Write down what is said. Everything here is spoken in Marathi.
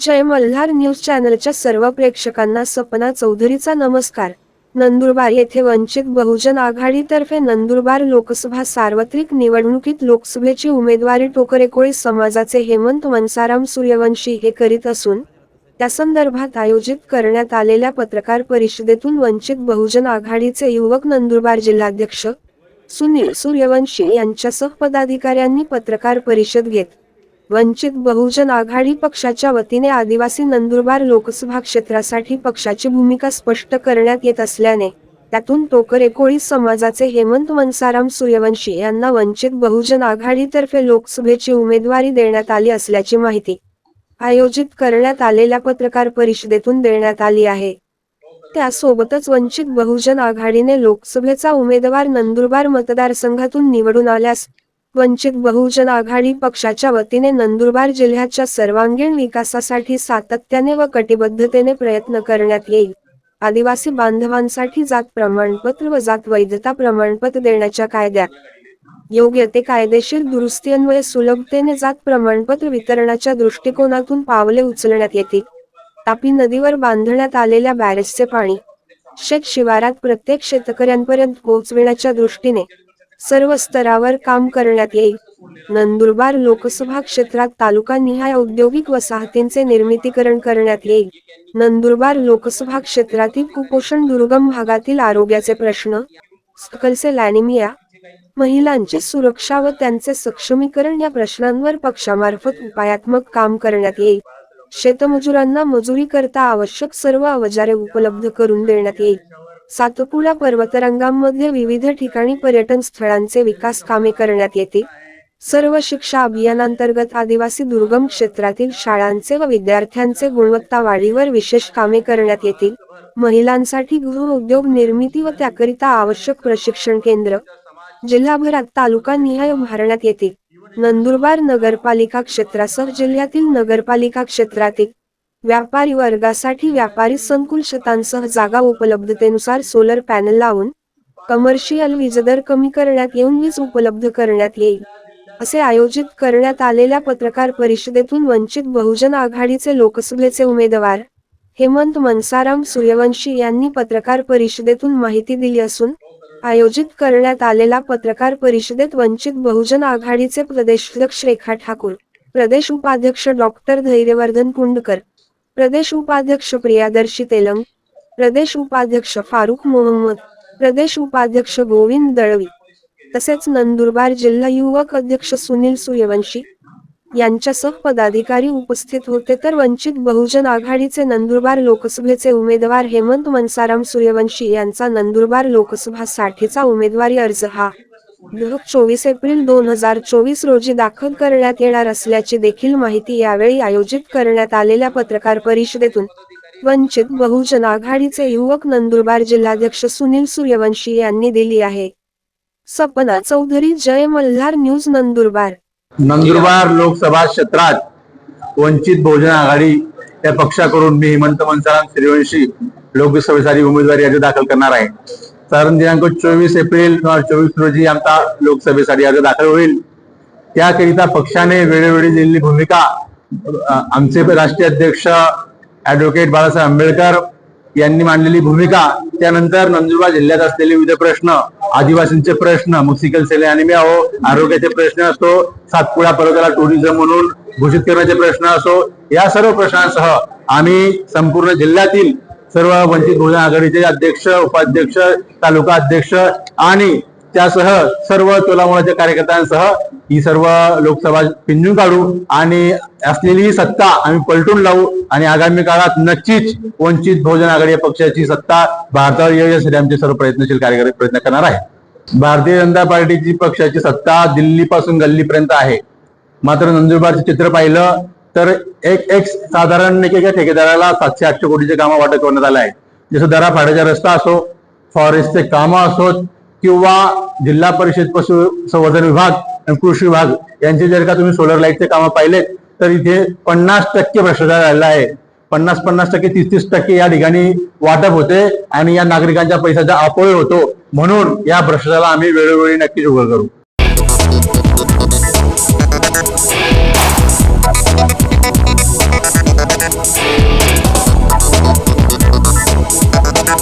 जय मल्हार न्यूज चॅनलच्या सर्व प्रेक्षकांना सपना चौधरीचा नमस्कार. नंदुरबार येथे वंचित बहुजन आघाडीतर्फे नंदुरबार लोकसभा सार्वत्रिक निवडणुकीत लोकसभेची उमेदवारी टोकरेकोळी समाजाचे हेमंत मनसाराम सूर्यवंशी हे करीत असून त्या संदर्भात आयोजित करण्यात आलेल्या पत्रकार परिषदेतून वंचित बहुजन आघाडीचे युवक नंदुरबार जिल्हाध्यक्ष सुनील सूर्यवंशी यांच्यासह पदाधिकाऱ्यांनी पत्रकार परिषद घेत वंचित बहुजन आघाडी पक्षाच्या वतीने आदिवासी नंदुरबार लोकसभा क्षेत्रासाठी पक्षाची भूमिका स्पष्ट करण्यात येत असल्याने त्यातून टोकरे कोळी समाजाचे हेमंत मनसाराम सूर्यवंशी यांना वंचित बहुजन आघाडीतर्फे लोकसभेची उमेदवारी देण्यात आली असल्याची माहिती आयोजित करण्यात आलेल्या पत्रकार परिषदेतून देण्यात आली आहे. त्यासोबतच वंचित बहुजन आघाडीने लोकसभेचा उमेदवार नंदुरबार मतदारसंघातून निवडून आल्यास वंचित बहुजन आघाडी पक्षाच्या वतीने नंदुरबार जिल्ह्याच्या सर्वांगीण विकासासाठी सातत्याने व कटिबद्धतेने प्रयत्न करण्यात येईल. आदिवासी बांधवांसाठी जात प्रमाणपत्र व जात वैधता प्रमाणपत्र देण्याच्या कायद्यात योग्य ते कायदेशीर दुरुस्ती अन्वये सुलभतेने जात प्रमाणपत्र वितरणाच्या दृष्टिकोनातून पावले उचलण्यात येतील. तापी नदीवर बांधण्यात आलेल्या बॅरेजचे पाणी. शेत शिवारात प्रत्येक शेतकऱ्यांपर्यंत पोहोचविण्याच्या दृष्टीने सर्व स्तरावर काम करण्यात येईल. नंदुरबार लोकसभा क्षेत्रात तालुका निहाय औद्योगिक वसाहतींचे निर्मितीकरण करण्यात येईल. नंदुरबार लोकसभा क्षेत्रातील कुपोषण दुर्गम भागातील आरोग्याचे प्रश्न लॅनिमिया महिलांची सुरक्षा व त्यांचे सक्षमीकरण या प्रश्नांवर पक्षामार्फत उपायात्मक काम करण्यात येईल. शेतमजुरांना मजुरी करता आवश्यक सर्व अवजारे उपलब्ध करून देण्यात येईल. सातपुडा पर्वतरंगांमध्ये विविध ठिकाणी पर्यटन स्थळांचे विकास कामे करण्यात येते. सर्व शिक्षा अभियानांतर्गत आदिवासी दुर्गम क्षेत्रातील शाळांचे व विद्यार्थ्यांचे गुणवत्ता वाढीवर विशेष कामे करण्यात येतील. महिलांसाठी गृह उद्योग निर्मिती व त्याकरिता आवश्यक प्रशिक्षण केंद्र. जिल्हाभरात तालुका निहाय उभारण्यात येतील नंदुरबार नगरपालिका क्षेत्रासह जिल्ह्यातील नगरपालिका क्षेत्रातील व्यापारी वर्गासाठी व्यापारी संकुल शतांसह जागा उपलब्धतेनुसार सोलर पॅनल लावून कमर्शियल वीजदर कमी करण्यात येऊन वीज उपलब्ध करण्यात येईल. असे आयोजित करण्यात आलेल्या पत्रकार परिषदेतून वंचित बहुजन आघाडीचे लोकसभेचे उमेदवार हेमंत मनसाराम सूर्यवंशी यांनी पत्रकार परिषदेतून माहिती दिली असून आयोजित करण्यात आलेल्या पत्रकार परिषदेत वंचित बहुजन आघाडीचे प्रदेशाध्यक्ष रेखा ठाकूर प्रदेश उपाध्यक्ष डॉक्टर धैर्यवर्धन कुंडकर प्रदेश उपाध्यक्ष प्रियादर्शी तेलंग प्रदेश उपाध्यक्ष फारुख मोहम्मद प्रदेश उपाध्यक्ष गोविंद दळवी तसेच नंदुरबार जिल्हा युवक अध्यक्ष सुनील सूर्यवंशी यांच्यासह पदाधिकारी उपस्थित होते. तर वंचित बहुजन आघाडीचे नंदुरबार लोकसभेचे उमेदवार हेमंत मनसाराम सूर्यवंशी यांचा नंदुरबार लोकसभा साठीचा उमेदवारी अर्ज हा चोवीस एप्रिल दोन हजार चोवीस रोजी दाखल करण्यात येणार असल्याची देखील माहिती यावेळी आयोजित करण्यात आलेल्या पत्रकार परिषदेतून वंचित बहुजन आघाडीचे युवक नंदुरबार जिल्हाध्यक्ष सुनील सूर्यवंशी यांनी दिली आहे. सपना चौधरी जय मल्हार न्यूज नंदुरबार. नंदुरबार लोकसभा क्षेत्रात वंचित बहुजन आघाडी या पक्षाकडून मी हेमंत मनसाराम सूर्यवंशी लोकसभेसाठी उमेदवारी अर्ज दाखल करणार आहे. साधारण दिनांक चोवीस एप्रिल दोन हजार चोवीस रोजी आमचा लोकसभेसाठी अर्ज दाखल होईल. त्याकरिता पक्षाने वेळोवेळी दिलेली भूमिका आमचे राष्ट्रीय अध्यक्ष ऍडव्होकेट बाळासाहेब आंबेडकर यांनी मांडलेली भूमिका त्यानंतर नंदुरबार जिल्ह्यात असलेले विविध प्रश्न आदिवासींचे प्रश्न मुसिकल सेल अॅनिमिया हो आरोग्याचे प्रश्न असतो सातपुडा पर्वताला टुरिझम म्हणून घोषित करण्याचे प्रश्न असो या सर्व प्रश्नांसह आम्ही संपूर्ण जिल्ह्यातील सर्व वंचित बहुजन आघाडीचे अध्यक्ष उपाध्यक्ष तालुका अध्यक्ष आणि त्यासह सर्व तोलामोलाच्या कार्यकर्त्यांसह ही सर्व लोकसभा पिंजून काढू आणि असलेली ही सत्ता आम्ही पलटून लावू आणि आगामी काळात नक्कीच वंचित बहुजन आघाडी या पक्षाची सत्ता भारतावर येण्यासाठी आमचे सर्व प्रयत्नशील कार्यकर्ते प्रयत्न करणार आहे भारतीय जनता पार्टीची पक्षाची सत्ता दिल्लीपासून गल्लीपर्यंत आहे. मात्र नंदुरबारचे चित्र पाहिलं तर एक एक साधारण एकेका ठेकेदाराला सातशे आठशे कोटीचे कामं वाटप करण्यात आले आहेत. जसं दरा दराफाट्याचा रस्ता असो फॉरेस्टचे कामं असोत किंवा जिल्हा परिषद पशु संवर्धन विभाग आणि कृषी विभाग यांचे जर का तुम्ही सोलर लाईटचे कामं पाहिलेत तर इथे पन्नास टक्के भ्रष्टाचार झालेला आहे. पन्नास पन्नास टक्के तीस तीस टक्के या ठिकाणी वाटप होते आणि या नागरिकांच्या पैशाचा अपोय होतो. म्हणून या भ्रष्टाचाराला आम्ही वेळोवेळी नक्कीच उघड करू.